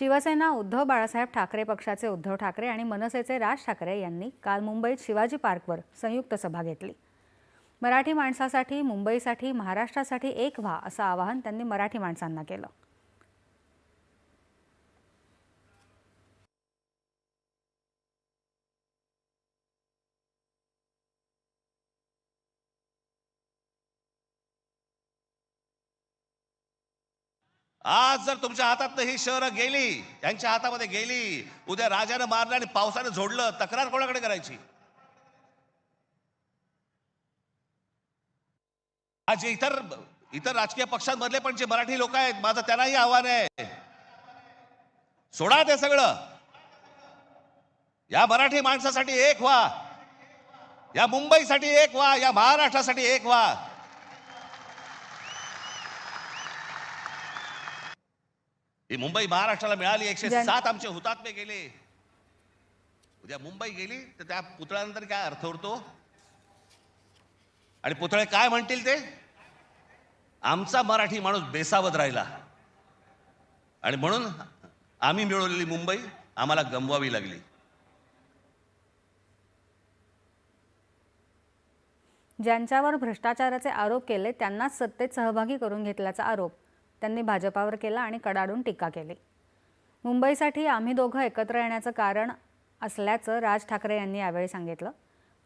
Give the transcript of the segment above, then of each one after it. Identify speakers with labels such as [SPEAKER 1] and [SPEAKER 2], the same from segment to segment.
[SPEAKER 1] शिवसेना उद्धव बाळासाहेब ठाकरे पक्षाचे उद्धव ठाकरे आणि मनसेचे राज ठाकरे यांनी काल मुंबईत शिवाजी पार्कवर संयुक्त सभा घेतली. मराठी माणसासाठी मुंबईसाठी महाराष्ट्रासाठी एक व्हा असं आवाहन त्यांनी मराठी माणसांना केलं.
[SPEAKER 2] आज जर तुमच्या हातात ही शहरं गेली यांच्या हातामध्ये गेली उद्या राजानं मारलं आणि पावसानं झोडलं तक्रार कोणाकडे करायची? आज इतर इतर राजकीय पक्षांमधले पण जे मराठी लोक आहेत माझं त्यांनाही आव्हान आहे. सोडा ते सगळं. या मराठी माणसासाठी एक व्हा. या मुंबईसाठी एक व्हा या महाराष्ट्रासाठी एक व्हा. ही मुंबई महाराष्ट्राला मिळाली एकशे सात आमचे हुतात्मे गेले. उद्या मुंबई गेली तर त्या पुतळ्यानंतर काय अर्थ उरतो? आणि पुतळे काय म्हणतील ते? आमचा मराठी माणूस बेसावत राहिला. आणि म्हणून आम्ही मिळवलेली मुंबई आम्हाला गमवावी लागली.
[SPEAKER 1] ज्यांच्यावर भ्रष्टाचाराचे आरोप केले त्यांनाच सत्तेत सहभागी करून घेतल्याचा आरोप. त्यांनी भाजपावर केला आणि कडाडून टीका केली. मुंबईसाठी आम्ही दोघं एकत्र येण्याचं कारण असल्याचं राज ठाकरे यांनी यावेळी सांगितलं.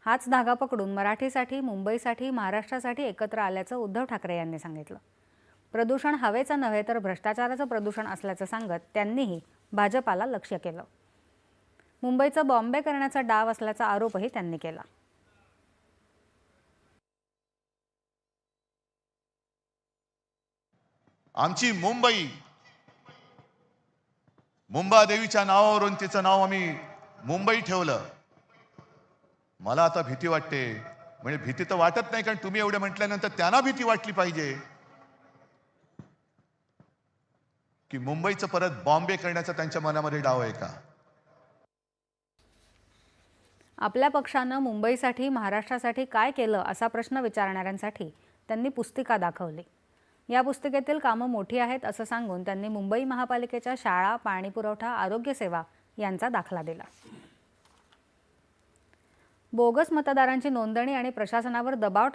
[SPEAKER 1] हाच धागा पकडून मराठीसाठी मुंबईसाठी महाराष्ट्रासाठी एकत्र आल्याचं उद्धव ठाकरे यांनी सांगितलं. प्रदूषण हवेचं नव्हे तर भ्रष्टाचाराचं प्रदूषण असल्याचं सांगत त्यांनीही भाजपाला लक्ष्य केलं. मुंबईचं बॉम्बे करण्याचा डाव असल्याचा आरोपही त्यांनी केला.
[SPEAKER 3] आमची मुंबई. मुंबादेवीच्या नावावरून तिचं नाव आम्ही मुंबई ठेवलं. मला आता भीती वाटते. म्हणजे भीती तर वाटत नाही कारण तुम्ही एवढं म्हटल्यानंतर त्यांना भीती वाटली पाहिजे. की मुंबईचं परत बॉम्बे करण्याचा त्यांच्या मनामध्ये डाव आहे का?
[SPEAKER 1] आपल्या पक्षानं मुंबईसाठी महाराष्ट्रासाठी काय केलं असा प्रश्न विचारणाऱ्यांसाठी त्यांनी पुस्तिका दाखवली. या पुस्तिकेतील कामं मोठी आहेत असं सांगून त्यांनी मुंबई महापालिकेच्या शाळा पाणीपुरवठा आरोग्यसेवा यांचा दाखला दिला. बोगस मतदारांची नोंदणी आणि प्रशासनावर दबाव टाकून